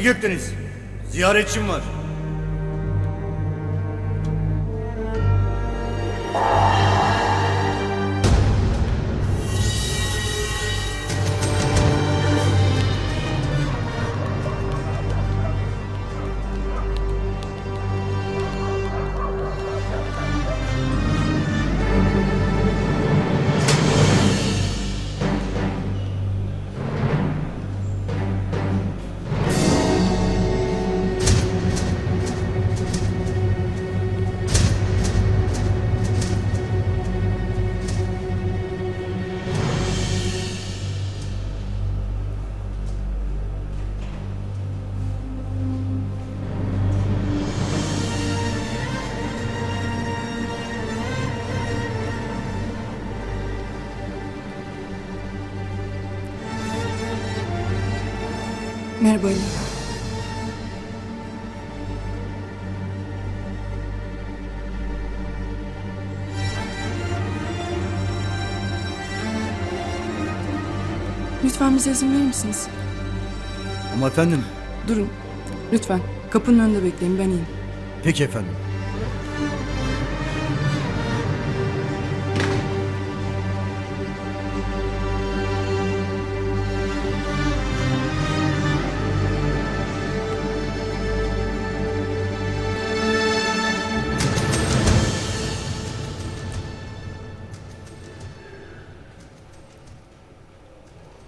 Hadi Gökdeniz. Ziyaretçim var. Merhaba Ali. Lütfen bize izin verir misiniz? Ama efendim. Durun. Lütfen. Kapının önünde bekleyin. Ben iyiyim. Peki efendim.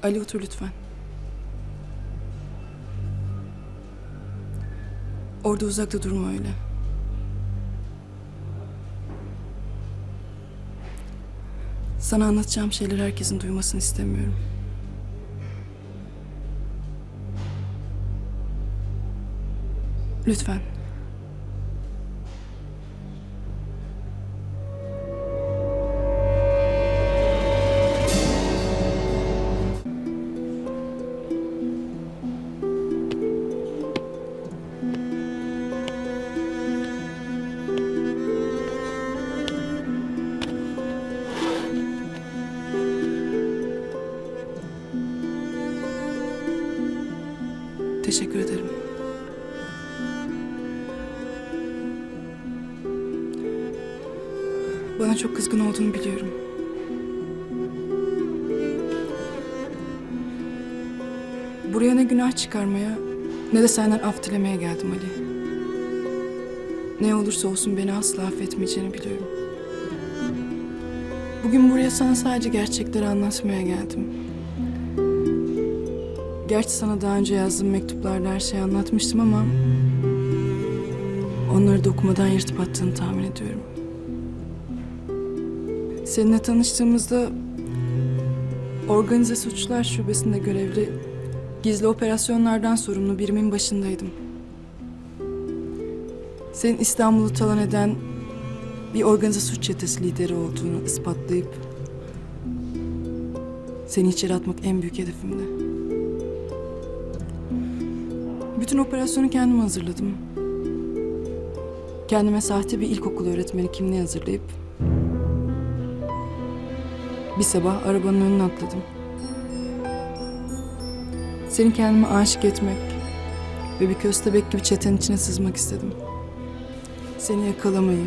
Ali otur lütfen. Orada uzakta durma öyle. Sana anlatacağım şeyler herkesin duymasını istemiyorum. Lütfen. Teşekkür ederim. Bana çok kızgın olduğunu biliyorum. Buraya ne günah çıkarmaya ne de senden af dilemeye geldim Ali. Ne olursa olsun beni asla affetmeyeceğini biliyorum. Bugün buraya sana sadece gerçekleri anlatmaya geldim. Gerçi sana daha önce yazdığım mektuplarda her şeyi anlatmıştım ama... ...onları da okumadan yırtıp attığını tahmin ediyorum. Seninle tanıştığımızda... ...Organize Suçlar Şubesi'nde görevli... ...gizli operasyonlardan sorumlu birimin başındaydım. Senin İstanbul'u talan eden... ...bir organize suç çetesi lideri olduğunu ispatlayıp... ...seni içeri atmak en büyük hedefimdi. Bütün operasyonu kendim hazırladım. Kendime sahte bir ilkokul öğretmeni kimliği hazırlayıp bir sabah arabanın önüne atladım. Seni kendime aşık etmek ve bir köstebek gibi çetenin içine sızmak istedim. Seni yakalamayı,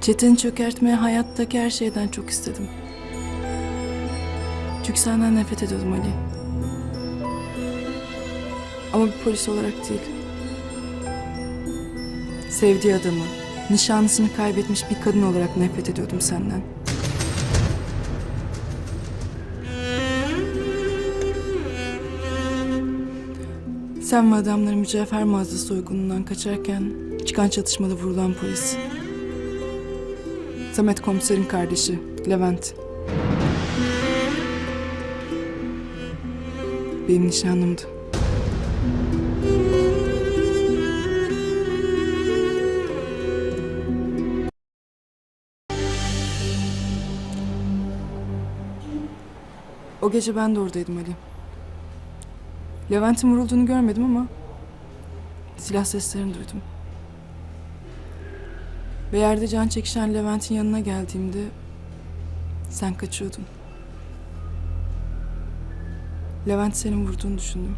çeteni çökertmeye hayattaki her şeyden çok istedim. Çünkü senden nefret ediyordum Ali. Ama bir polis olarak değil. Sevdiği adamı, nişanlısını kaybetmiş bir kadın olarak nefret ediyordum senden. Sen ve adamların mücevher mağazası soygunundan kaçarken çıkan çatışmada vurulan polis. Samet komiserin kardeşi Levent. Benim nişanlımdı. O gece ben de oradaydım Ali. Levent'in vurulduğunu görmedim ama silah seslerini duydum. Ve yerde can çekişen Levent'in yanına geldiğimde sen kaçıyordun. Levent senin vurduğunu düşündüm.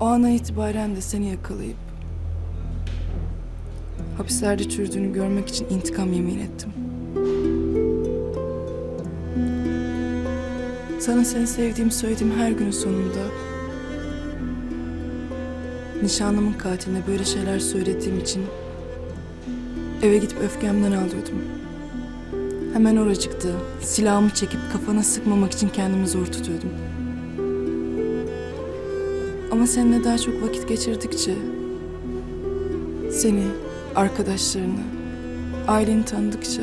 O ana itibaren de seni yakalayıp hapislerde çürüdüğünü görmek için intikam yemin ettim. Sana seni sevdiğimi söylediğim her günün sonunda nişanlımın katiline böyle şeyler söylediğim için eve gidip öfkemden ağlıyordum. Hemen oracıkta silahımı çekip kafana sıkmamak için kendimi zor tutuyordum. Ama seninle daha çok vakit geçirdikçe seni, arkadaşlarını, aileni tanıdıkça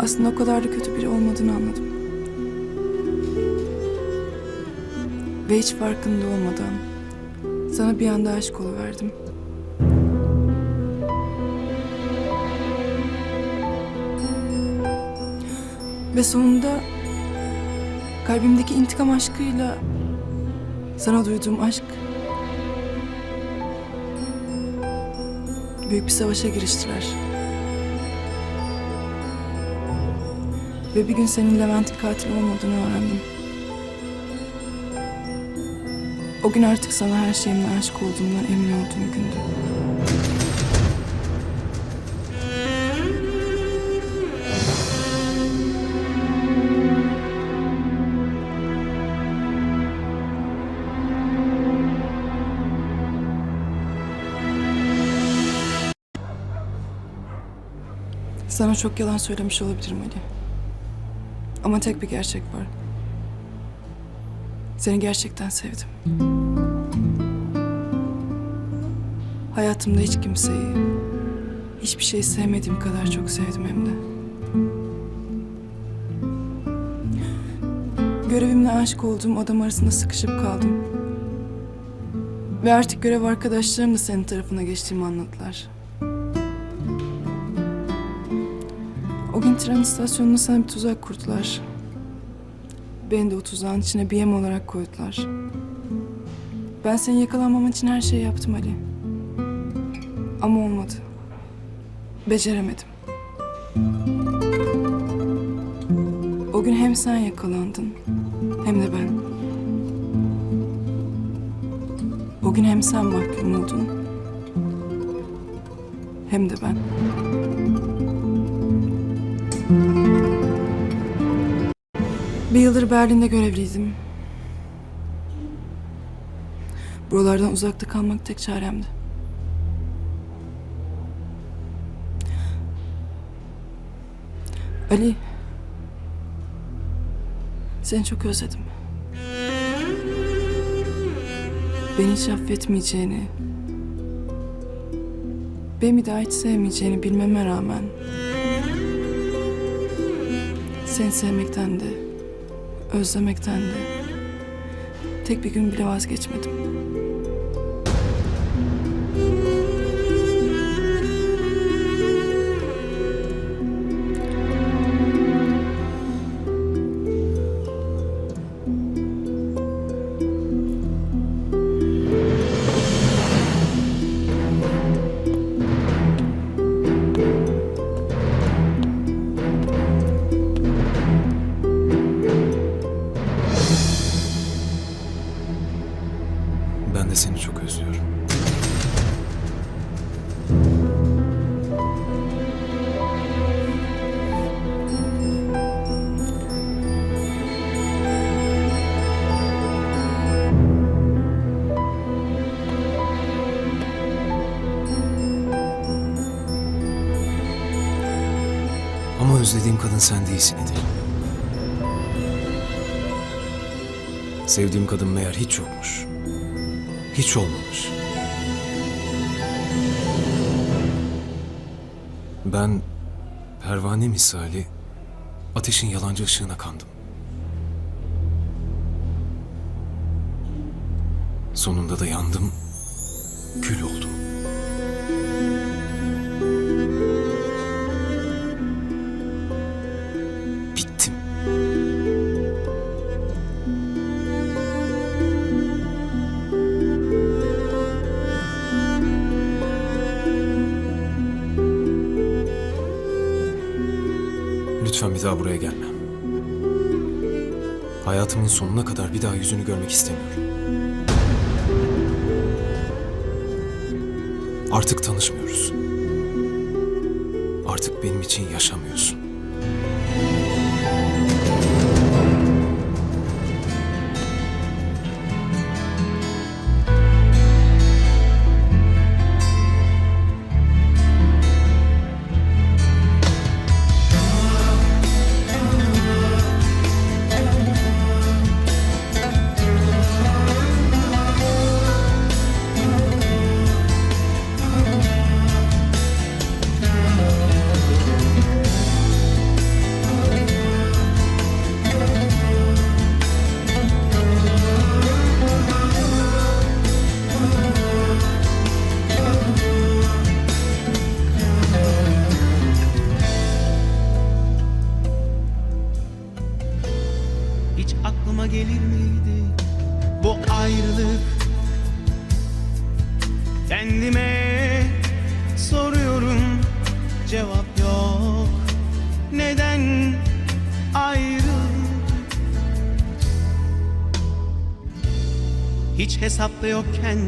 aslında o kadar da kötü biri olmadığını anladım. Ve hiç farkında olmadan sana bir anda aşık oluverdim. Ve sonunda kalbimdeki intikam aşkıyla sana duyduğum aşk büyük bir savaşa giriştiler. Ve bir gün senin Levent'in katil olmadığını öğrendim. O gün artık sana her şeyimle aşık olduğumdan emin olduğum gündü. Sana çok yalan söylemiş olabilirim Ali. Ama tek bir gerçek var. Seni gerçekten sevdim. Hayatımda hiç kimseyi, hiçbir şeyi sevmediğim kadar çok sevdim hem de. Görevimle aşık olduğum adam arasında sıkışıp kaldım. Ve artık görev arkadaşlarım da senin tarafına geçtiğimi anladılar. O gün tren istasyonunda sana bir tuzak kurdular. Beni de o tuzağın içine bir yem olarak koydular. Ben seni yakalanmaman için her şeyi yaptım Ali. Ama olmadı. Beceremedim. O gün hem sen yakalandın hem de ben. O gün hem sen mahkum oldun hem de ben. Bir yıldır Berlin'de görevliydim. Buralardan uzakta kalmak tek çaremdi. Ali. Seni çok özledim. Beni hiç affetmeyeceğini, beni daha hiç sevmeyeceğini bilmeme rağmen seni sevmekten de, özlemekten de tek bir gün bile vazgeçmedim. Seni çok özlüyorum. Ama özlediğim kadın sen değilsin Edil. Sevdiğim kadın meğer hiç yokmuş. Hiç olmamış. Ben pervane misali ateşin yalancı ışığına kandım. Sonunda da yandım, kül oldum. Lütfen bir daha buraya gelme. Hayatımın sonuna kadar bir daha yüzünü görmek istemiyorum. Artık tanışmıyoruz. Artık benim için yaşamıyorsun. Hiç aklıma gelir miydi bu ayrılık? Kendime soruyorum cevap yok. Neden ayrıldık Hiç hesapta yokken